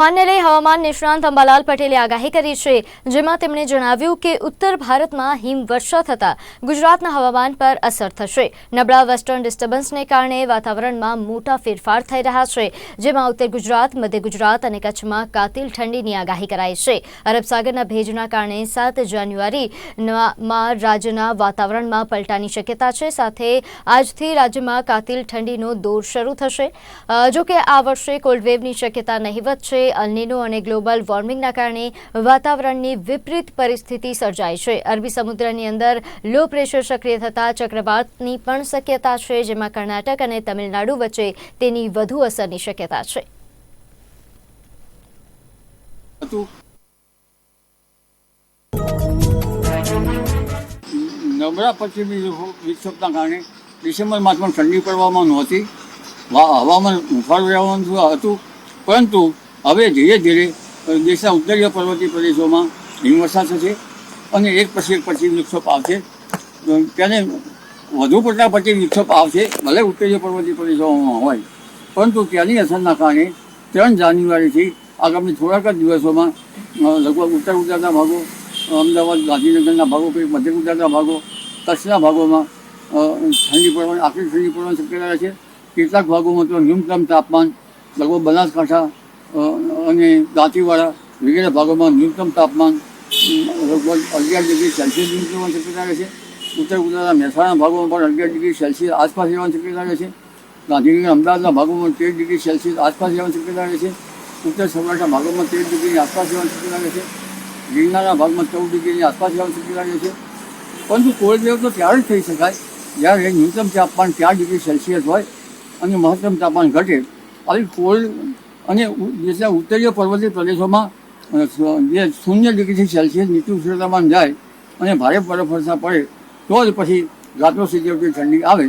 હવામાનને લઈ હવામાન નિષ્ણાંત અંબાલાલ પટેલે આગાહી કરી છે, જેમાં તેમણે જણાવ્યું કે ઉત્તર ભારતમાં હિમવર્ષા થતાં ગુજરાતના હવામાન પર અસર થશે. નબળા વેસ્ટર્ન ડિસ્ટર્બન્સને કારણે વાતાવરણમાં મોટા ફેરફાર થઈ રહ્યા છે, જેમાં ઉત્તર ગુજરાત, મધ્ય ગુજરાત અને કચ્છમાં કાતિલ ઠંડીની આગાહી કરાઈ છે. અરબસાગરના ભેજના કારણે સાત જાન્યુઆરીમાં રાજ્યના વાતાવરણમાં પલટાની શક્યતા છે, સાથે આજથી રાજ્યમાં કાતિલ ઠંડીનો દોર શરૂ થશે. જોકે આ વર્ષે કોલ્ડવેવની શક્યતા નહીવત છે અલ્નિનો અને ગ્લોબલ વોર્મિંગના કારણે વાતાવરણની વિપરીત પરિસ્થિતિ સર્જાઈ છે. અરબી સમુદ્રની અંદર લો પ્રેશર સક્રિય થતાં ચક્રવાતની પણ શક્યતા છે, જેમાં કર્ણાટક અને તમિલનાડુ વચ્ચે તેની વધુ અસરની શક્યતા છે. નબળા પશ્ચિમી વિક્ષેપના કારણે ડિસેમ્બર માસમાં ઠંડી પડવામાં નહોતી. હવામાન હુંફાળ રહેવાનું હતું. પરંતુ હવે ધીરે ધીરે દેશના ઉત્તરીય પર્વતીય પ્રદેશોમાં હિમવર્ષા થશે અને એક પછી એક પછી વિક્ષેપ આવશે. ત્યારે વધુ પડતા પછી વિક્ષેપ આવશે, ભલે ઉત્તરીય પર્વતીય પ્રદેશોમાં હોય. પરંતુ ત્યાંની અસરના કારણે ત્રણ જાન્યુઆરીથી આગામી થોડાક જ દિવસોમાં લગભગ ઉત્તર ગુજરાતના ભાગો અમદાવાદ, ગાંધીનગરના ભાગો કે મધ્ય ગુજરાતના ભાગો, કચ્છના ભાગોમાં ઠંડી પડવાની આખરી ઠંડી પડવાની શક્યતા છે. કેટલાક ભાગોમાં તો ન્યૂનતમ તાપમાન, લગભગ બનાસકાંઠા અને દાંતીવાડા વગેરે ભાગોમાં ન્યૂનતમ તાપમાન લગભગ અગિયાર ડિગ્રી સેલ્સિયસ ન્યૂનતમ શક્યતા રહે છે. ઉત્તર ગુજરાતના મહેસાણા ભાગોમાં પણ અગિયાર ડિગ્રી સેલ્સિયસ આસપાસ રહેવાની શક્યતા રહે છે. ગાંધીનગર અમદાવાદના ભાગોમાં તેર ડિગ્રી સેલ્સિયસ આસપાસ રહેવાની શક્યતા રહે છે. ઉત્તર સૌરાષ્ટ્રના ભાગોમાં તેર ડિગ્રીની આસપાસ રહેવાની શક્યતા રહે છે. ગિરનારના ભાગમાં ચૌદ ડિગ્રીની આસપાસ રહેવાની શક્યતા રહે છે. પરંતુ કોલ્ડ વેવ તો ત્યારે જ થઈ શકાય. જ્યારે ન્યૂનતમ તાપમાન ચાર ડિગ્રી સેલ્સિયસ હોય અને મહત્તમ તાપમાન ઘટે, આવી કોલ્ડ અને જેટલા ઉત્તરીય પર્વતીય પ્રદેશોમાં જે શૂન્ય ડિગ્રીથી સેલ્સિયસ નીચું ઉષ્ણતામાન જાય અને ભારે બરફવર્ષા પડે, તો જ પછી રાત્રો સુધી ઠંડી આવે.